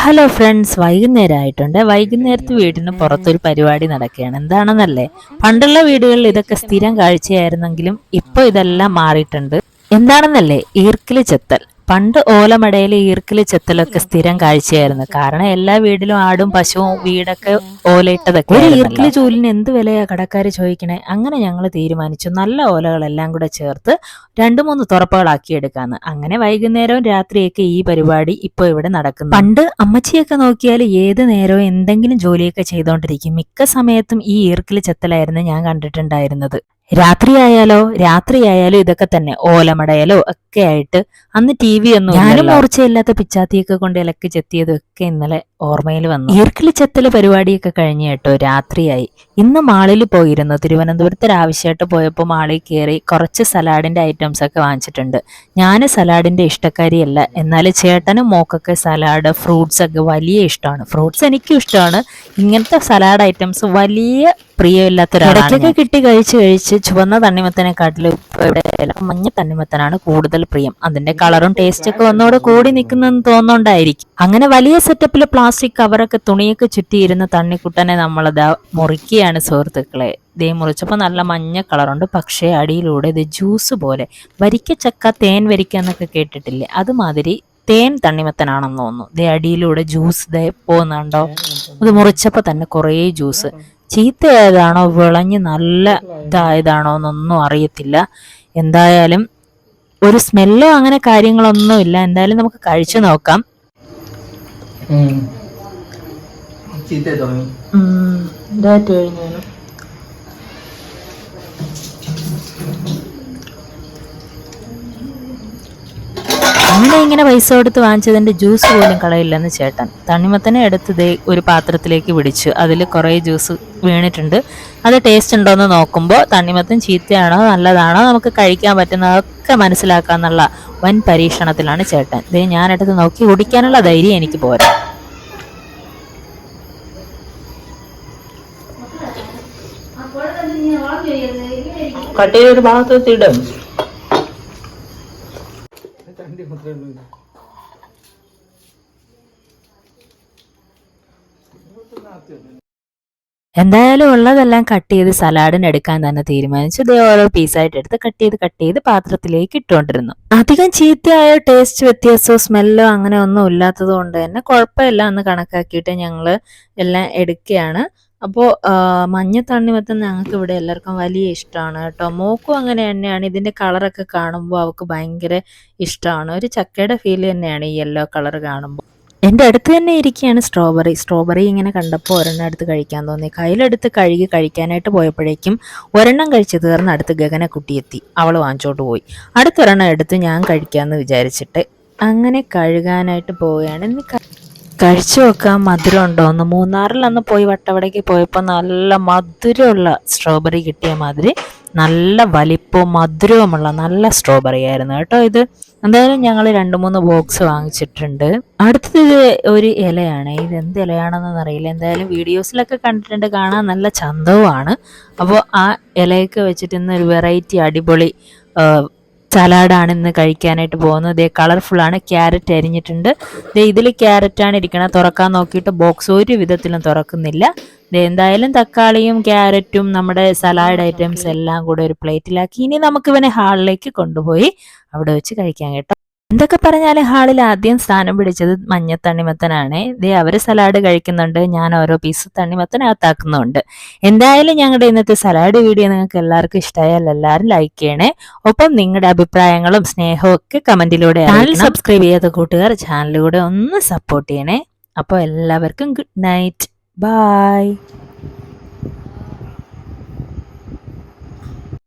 Hello friends വൈകുന്നേരം ആയിട്ടുണ്ട് വൈകുന്നേരത്ത് വീടിന് പുറത്തൊരു പരിപാടി നടക്കുകയാണ്. എന്താണെന്നല്ലേ? പണ്ടുള്ള വീടുകളിൽ ഇതൊക്കെ സ്ഥിരം കാഴ്ചയായിരുന്നെങ്കിലും ഇപ്പോൾ ഇതെല്ലാം മാറിയിട്ടുണ്ട്. എന്താണെന്നല്ലേ? ഈർക്കിലി ചെത്തൽ. പണ്ട് ഓലമടയിൽ ഈർക്കിൽ ചെത്തലൊക്കെ സ്ഥിരം കാഴ്ചയായിരുന്നു. കാരണം എല്ലാ വീടിലും ആടും പശുവും വീടൊക്കെ ഓലയിട്ടതൊക്കെ ഒരു ഈർക്കിൽ ചൂലിന് എന്ത് വിലയാ കടക്കാർ ചോദിക്കണേ? അങ്ങനെ ഞങ്ങൾ തീരുമാനിച്ചു. നല്ല ഓലകളെല്ലാം കൂടെ ചേർത്ത് രണ്ടു മൂന്ന് തുറപ്പുകളാക്കി എടുക്കാന്ന്. അങ്ങനെ വൈകുന്നേരവും രാത്രിയൊക്കെ ഈ പരിപാടി ഇപ്പോൾ ഇവിടെ നടക്കുന്നു. പണ്ട് അമ്മച്ചിയൊക്കെ നോക്കിയാൽ ഏത് നേരവും എന്തെങ്കിലും ജോലിയൊക്കെ ചെയ്തുകൊണ്ടിരിക്കും മിക്ക സമയത്തും ഈ ഈർക്കിൽ ചെത്തലായിരുന്നു ഞാൻ കണ്ടിട്ടുണ്ടായിരുന്നത്. രാത്രിയായാലോ രാത്രിയായാലോ ഇതൊക്കെ തന്നെ. ഓലമടയലോ ഒക്കെ ആയിട്ട് അന്ന് ടി വി ഒന്നും ഞാനും മൂർച്ചയില്ലാത്ത പിച്ചാത്തിയൊക്കെ കൊണ്ട് ഇലക്ക് ചെത്തിയതും ഒക്കെ ഇന്നലെ ഓർമ്മയിൽ വന്നു. ഈർക്കിളി ചെത്തൽ പരിപാടിയൊക്കെ കഴിഞ്ഞ് കേട്ടോ രാത്രിയായി. ഇന്ന് മാളിൽ പോയിരുന്നു. തിരുവനന്തപുരത്ത് ആവശ്യമായിട്ട് പോയപ്പോൾ മാളിൽ കയറി കുറച്ച് സലാഡിന്റെ ഐറ്റംസ് ഒക്കെ വാങ്ങിച്ചിട്ടുണ്ട്. ഞാൻ സലാഡിന്റെ ഇഷ്ടക്കാരിയല്ല. എന്നാൽ ചേട്ടനും മോക്കൊക്കെ സലാഡ് ഫ്രൂട്ട്സ് ഒക്കെ വലിയ ഇഷ്ടമാണ്. ഫ്രൂട്ട്സ് എനിക്കും ഇഷ്ടമാണ്. ഇങ്ങനത്തെ സലാഡ് ഐറ്റംസ് വലിയ പ്രിയമില്ലാത്ത ഒരാളൊക്കെ കിട്ടി കഴിച്ച് കഴിച്ച് ചുവന്ന തണ്ണിമത്തനെക്കാട്ടിലും ഇവിടെ മഞ്ഞ തണ്ണിമത്തനാണ് കൂടുതൽ പ്രിയം. അതിന്റെ കളറും ടേസ്റ്റ് ഒക്കെ ഒന്നുകൂടെ കൂടി നിൽക്കുന്നെന്ന് തോന്നുന്നുണ്ടായിരിക്കും. അങ്ങനെ വലിയ സെറ്റപ്പിൽ പ്ലാസ്റ്റിക് കവറൊക്കെ തുണിയൊക്കെ ചുറ്റിയിരുന്ന തണ്ണിക്കുട്ടനെ നമ്മളത് മുറിക്കുകയാണ് സുഹൃത്തുക്കളെ. ദേ മുറിച്ചപ്പോൾ നല്ല മഞ്ഞ കളറുണ്ട്. പക്ഷേ അടിയിലൂടെ ഇത് ജ്യൂസ് പോലെ വരിക്ക ചക്ക തേൻ വരിക്ക എന്നൊക്കെ കേട്ടിട്ടില്ലേ? അതുമാതിരി തേൻ തണ്ണിമത്തനാണെന്ന് തോന്നുന്നു. ദേ അടിയിലൂടെ ജ്യൂസ് ദേ പോകുന്നുണ്ടോ? അത് മുറിച്ചപ്പോൾ തന്നെ കുറേ ജ്യൂസ് ചീത്ത ഏതാണോ വിളഞ്ഞ് നല്ല ഇതായതാണോ എന്നൊന്നും അറിയത്തില്ല. എന്തായാലും ഒരു സ്മെല്ലോ അങ്ങനെ കാര്യങ്ങളൊന്നും ഇല്ല. എന്തായാലും നമുക്ക് കഴിച്ചു നോക്കാം. ചീത്ത തോന്നി. അങ്ങനെ ഇങ്ങനെ പൈസ കൊടുത്ത് വാങ്ങിച്ചതിന്റെ ജ്യൂസ് പോലും കളയില്ലെന്ന് ചേട്ടൻ. തണ്ണിമത്തനെ എടുത്ത് ദേ ഒരു പാത്രത്തിലേക്ക് പിടിച്ചു. അതിൽ കുറേ ജ്യൂസ് വീണിട്ടുണ്ട്. അത് ടേസ്റ്റ് ഉണ്ടോ എന്ന് നോക്കുമ്പോൾ തണ്ണിമത്തൻ ചീത്തയാണോ നല്ലതാണോ നമുക്ക് കഴിക്കാൻ പറ്റുന്നതൊക്കെ മനസ്സിലാക്കാന്നുള്ള വൻ പരീക്ഷണത്തിലാണ് ചേട്ടൻ. ദേ ഞാനെടുത്ത് നോക്കി കുടിക്കാനുള്ള ധൈര്യം എനിക്ക് പോരാ. കട്ടയിൽ ഒരു ഭാഗത്ത് ഇടും. എന്തായാലും ഉള്ളതെല്ലാം കട്ട് ചെയ്ത് സലാഡിന് എടുക്കാൻ തന്നെ തീരുമാനിച്ചു. ദേ ഓരോ പീസായിട്ട് എടുത്ത് കട്ട് ചെയ്ത് കട്ട് ചെയ്ത് പാത്രത്തിലേക്ക് ഇട്ടുകൊണ്ടിരുന്നു. അധികം ചീത്തയായ ടേസ്റ്റ് വ്യത്യാസമോ സ്മെല്ലോ അങ്ങനെ ഒന്നും ഇല്ലാത്തത് കൊണ്ട് തന്നെ കുഴപ്പമില്ല എന്ന് കണക്കാക്കിയിട്ട് ഞങ്ങൾ എല്ലാം എടുക്കുകയാണ്. അപ്പോൾ മഞ്ഞ തണ്ണിമത്തൻ ഞങ്ങൾക്ക് ഇവിടെ എല്ലാവർക്കും വലിയ ഇഷ്ടമാണ് കേട്ടോ. മോക്കും അങ്ങനെ തന്നെയാണ്. ഇതിന്റെ കളറൊക്കെ കാണുമ്പോൾ അവൾക്ക് ഭയങ്കര ഇഷ്ടമാണ്. ഒരു ചക്കയുടെ ഫീൽ തന്നെയാണ് ഈ യെല്ലോ കളർ കാണുമ്പോൾ എന്റെ അടുത്ത് തന്നെ ഇരിക്കുകയാണ് സ്ട്രോബെറി സ്ട്രോബെറി ഇങ്ങനെ കണ്ടപ്പോൾ ഒരെണ്ണം എടുത്ത് കഴിക്കാൻ തോന്നി. കയ്യിലെടുത്ത് കഴുകി കഴിക്കാനായിട്ട് പോയപ്പോഴേക്കും ഒരെണ്ണം കഴിച്ച് തീർന്ന് അടുത്ത് ഗഗന കുട്ടിയെത്തി. അവൾ വാങ്ങിച്ചോട്ട് പോയി. അടുത്തൊരെണ്ണം എടുത്ത് ഞാൻ കഴിക്കാമെന്ന് വിചാരിച്ചിട്ട് അങ്ങനെ കഴുകാനായിട്ട് പോവുകയാണ്. കഴിച്ചു നോക്കാം മധുരം ഉണ്ടോ? എന്ന് മൂന്നാറിൽ അന്ന് പോയി വട്ടവടയ്ക്ക് പോയപ്പോൾ നല്ല മധുരമുള്ള സ്ട്രോബെറി കിട്ടിയ മാതിരി നല്ല വലിപ്പവും മധുരവുമുള്ള നല്ല സ്ട്രോബെറി ആയിരുന്നു കേട്ടോ ഇത്. എന്തായാലും ഞങ്ങൾ രണ്ട് മൂന്ന് ബോക്സ് വാങ്ങിച്ചിട്ടുണ്ട്. അടുത്തത് ഒരു ഇലയാണ്. ഇത് എന്ത് ഇലയാണെന്നൊന്നും അറിയില്ല. എന്തായാലും വീഡിയോസിലൊക്കെ കണ്ടിട്ടുണ്ട്. കാണാൻ നല്ല ചന്തവുമാണ്. അപ്പോൾ ആ ഇലയൊക്കെ വെച്ചിട്ട് ഇന്ന് ഒരു വെറൈറ്റി അടിപൊളി സലാഡാണ് ഇന്ന് കഴിക്കാനായിട്ട് പോകുന്നത്. ദേ കളർഫുള്ളാണ്. ക്യാരറ്റ് അരിഞ്ഞിട്ടുണ്ട്. ദേ ഇതിൽ ക്യാരറ്റാണ് ഇരിക്കണത്. തുറക്കാൻ നോക്കിയിട്ട് ബോക്സ് ഒരു വിധത്തിലും തുറക്കുന്നില്ല. ദേ എന്തായാലും തക്കാളിയും ക്യാരറ്റും നമ്മുടെ സലാഡ് ഐറ്റംസ് എല്ലാം കൂടെ ഒരു പ്ലേറ്റിലാക്കി. ഇനി നമുക്ക് ഇവനെ ഹാളിലേക്ക് കൊണ്ടുപോയി അവിടെ വെച്ച് കഴിക്കാൻ കേട്ടോ. എന്തൊക്കെ പറഞ്ഞാൽ ഹാളിൽ ആദ്യം സ്ഥാനം പിടിച്ചത് മഞ്ഞ തണ്ണിമത്തനാണ്. ദേ അവർ സലാഡ് കഴിക്കുന്നുണ്ട്. ഞാൻ ഓരോ പീസ് തണ്ണിമത്തനകത്താക്കുന്നുണ്ട് എന്തായാലും ഞങ്ങളുടെ ഇന്നത്തെ സലാഡ് വീഡിയോ നിങ്ങൾക്ക് എല്ലാവർക്കും ഇഷ്ടമായാൽ എല്ലാവരും ലൈക്ക് ചെയ്യണേ. ഒപ്പം നിങ്ങളുടെ അഭിപ്രായങ്ങളും സ്നേഹവും ഒക്കെ കമന്റിലൂടെ ചാനൽ സബ്സ്ക്രൈബ് ചെയ്യാത്ത കൂട്ടുകാർ ചാനലിലൂടെ ഒന്ന് സപ്പോർട്ട് ചെയ്യണേ. അപ്പോൾ എല്ലാവർക്കും ഗുഡ് നൈറ്റ് ബൈ